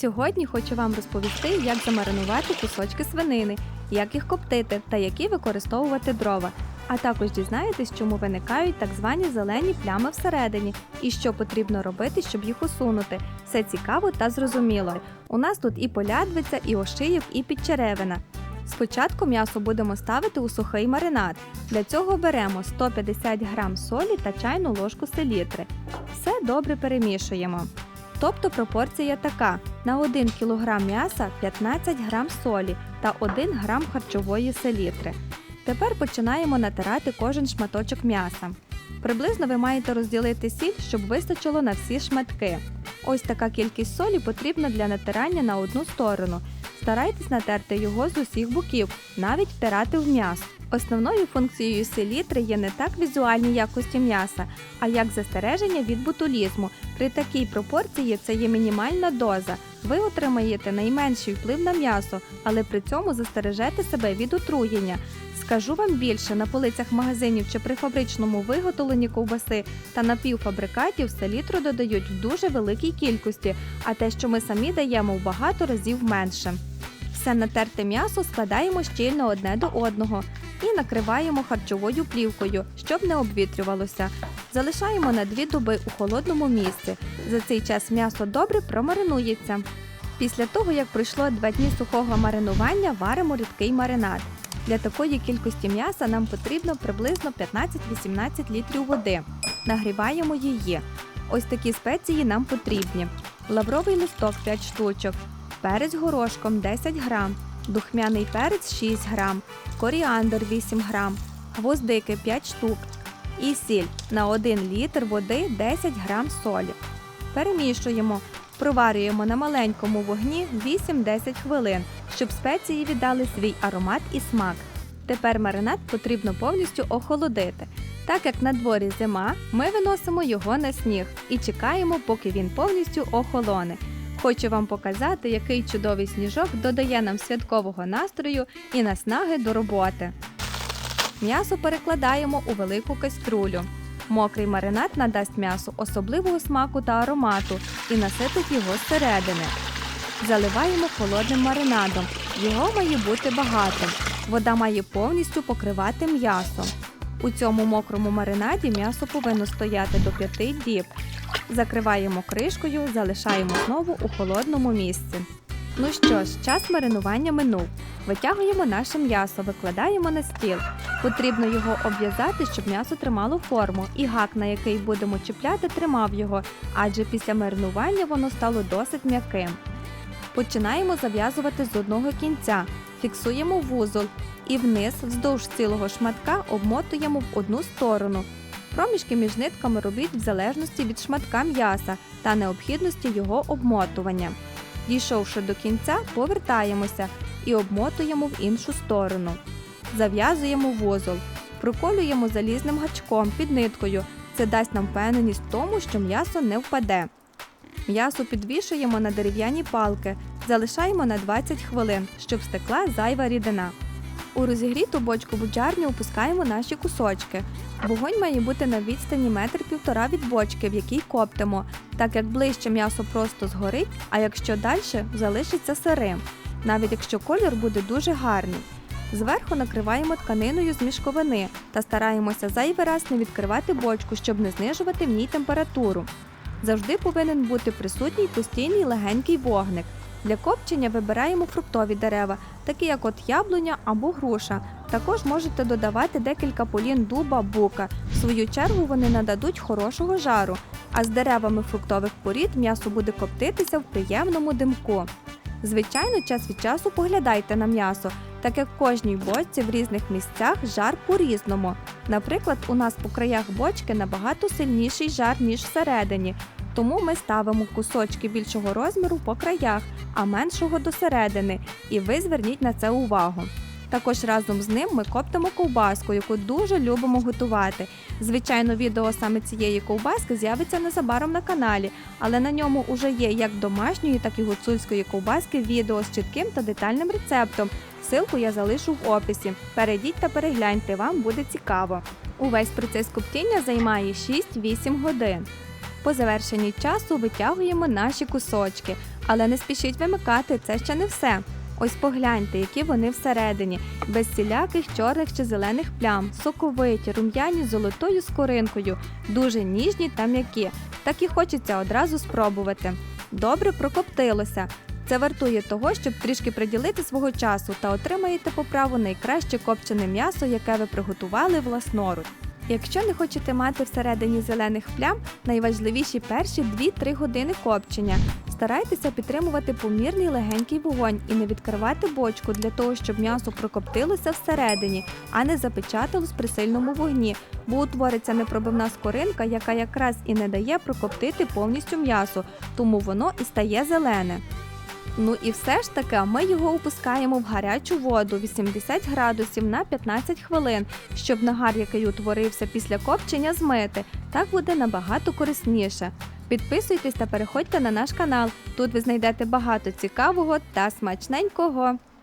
Сьогодні хочу вам розповісти, як замаринувати кусочки свинини, як їх коптити та які використовувати дрова. А також дізнаєтесь, чому виникають так звані зелені плями всередині і що потрібно робити, щоб їх усунути. Все цікаво та зрозуміло. У нас тут і полядвиця, і ошиїв, і підчеревина. Спочатку м'ясо будемо ставити у сухий маринад. Для цього беремо 150 г солі та чайну ложку селітри. Все добре перемішуємо. Тобто пропорція така: на 1 кг м'яса 15 г солі та 1 г харчової селітри. Тепер починаємо натирати кожен шматочок м'яса. Приблизно ви маєте розділити сіль, щоб вистачило на всі шматки. Ось така кількість солі потрібна для натирання на одну сторону. Старайтесь натерти його з усіх боків, навіть втирати в м'ясо. Основною функцією селітри є не так візуальні якості м'яса, а як застереження від ботулізму. При такій пропорції це є мінімальна доза. Ви отримаєте найменший вплив на м'ясо, але при цьому застережете себе від отруєння. Скажу вам більше, на полицях магазинів чи при фабричному виготовленні ковбаси та напівфабрикатів селітру додають в дуже великій кількості, а те, що ми самі даємо в багато разів менше. Все натерте м'ясо складаємо щільно одне до одного і накриваємо харчовою плівкою, щоб не обвітрювалося. Залишаємо на дві доби у холодному місці. За цей час м'ясо добре промаринується. Після того, як пройшло два дні сухого маринування, варимо рідкий маринад. Для такої кількості м'яса нам потрібно приблизно 15-18 літрів води. Нагріваємо її. Ось такі спеції нам потрібні: лавровий листок 5 штучок, перець горошком 10 грам, духмяний перець 6 грам, коріандр 8 грам, гвоздики 5 штук і сіль на 1 літр води 10 грам солі. Перемішуємо, проварюємо на маленькому вогні 8-10 хвилин, щоб спеції віддали свій аромат і смак. Тепер маринад потрібно повністю охолодити. Так як на дворі зима, ми виносимо його на сніг і чекаємо, поки він повністю охолоне. Хочу вам показати, який чудовий сніжок додає нам святкового настрою і наснаги до роботи. М'ясо перекладаємо у велику каструлю. Мокрий маринад надасть м'ясу особливого смаку та аромату і наситить його зсередини. Заливаємо холодним маринадом. Його має бути багато. Вода має повністю покривати м'ясо. У цьому мокрому маринаді м'ясо повинно стояти до 5 діб. Закриваємо кришкою, залишаємо знову у холодному місці. Ну що ж, час маринування минув. Витягуємо наше м'ясо, викладаємо на стіл. Потрібно його обв'язати, щоб м'ясо тримало форму, і гак, на який будемо чіпляти, тримав його, адже після маринування воно стало досить м'яким. Починаємо зав'язувати з одного кінця, фіксуємо вузол і вниз, вздовж цілого шматка, обмотуємо в одну сторону. Проміжки між нитками робіть в залежності від шматка м'яса та необхідності його обмотування. Дійшовши до кінця, повертаємося і обмотуємо в іншу сторону. Зав'язуємо вузол, проколюємо залізним гачком під ниткою. Це дасть нам впевненість в тому, що м'ясо не впаде. М'ясо підвішуємо на дерев'яні палки, залишаємо на 20 хвилин, щоб стекла зайва рідина. У розігріту бочку буджарню опускаємо наші кусочки. Вогонь має бути на відстані метр півтора від бочки, в якій коптимо, так як ближче м'ясо просто згорить, а якщо далі залишиться сирим, навіть якщо колір буде дуже гарний. Зверху накриваємо тканиною з мішковини та стараємося зайвий раз не відкривати бочку, щоб не знижувати в ній температуру. Завжди повинен бути присутній постійний легенький вогник. Для копчення вибираємо фруктові дерева, такі як от яблуня або груша. Також можете додавати декілька полін дуба, бука. В свою чергу вони нададуть хорошого жару, а з деревами фруктових порід м'ясо буде коптитися в приємному димку. Звичайно, час від часу поглядайте на м'ясо, так як в кожній бочці в різних місцях жар по-різному. Наприклад, у нас по краях бочки набагато сильніший жар, ніж всередині, тому ми ставимо кусочки більшого розміру по краях, а меншого до середини, і ви зверніть на це увагу. Також разом з ним ми коптимо ковбаску, яку дуже любимо готувати. Звичайно, відео саме цієї ковбаски з'явиться незабаром на каналі, але на ньому уже є як домашньої, так і гуцульської ковбаски відео з чітким та детальним рецептом. Силку я залишу в описі. Перейдіть та перегляньте, вам буде цікаво. Увесь процес коптіння займає 6-8 годин. По завершенні часу витягуємо наші кусочки, Але не спішіть вимикати, це ще не все. Ось погляньте, які вони всередині, без всіляких чорних чи зелених плям, соковиті, рум'яні з золотою скоринкою, дуже ніжні та м'які. Так і хочеться одразу спробувати. Добре прокоптилося. Це вартує того, щоб трішки приділити свого часу та отримаєте по праву найкраще копчене м'ясо, яке ви приготували власноруч. Якщо не хочете мати всередині зелених плям, найважливіші перші 2-3 години копчення. Старайтеся підтримувати помірний легенький вогонь і не відкривати бочку для того, щоб м'ясо прокоптилося всередині, а не запечаталось при сильному вогні, бо утвориться непробивна скоринка, яка якраз і не дає прокоптити повністю м'ясо, тому воно і стає зелене. Ну і все ж таки ми його опускаємо в гарячу воду 80 градусів на 15 хвилин, щоб нагар, який утворився після копчення, змити. Так буде набагато корисніше. Підписуйтесь та переходьте на наш канал. Тут ви знайдете багато цікавого та смачненького.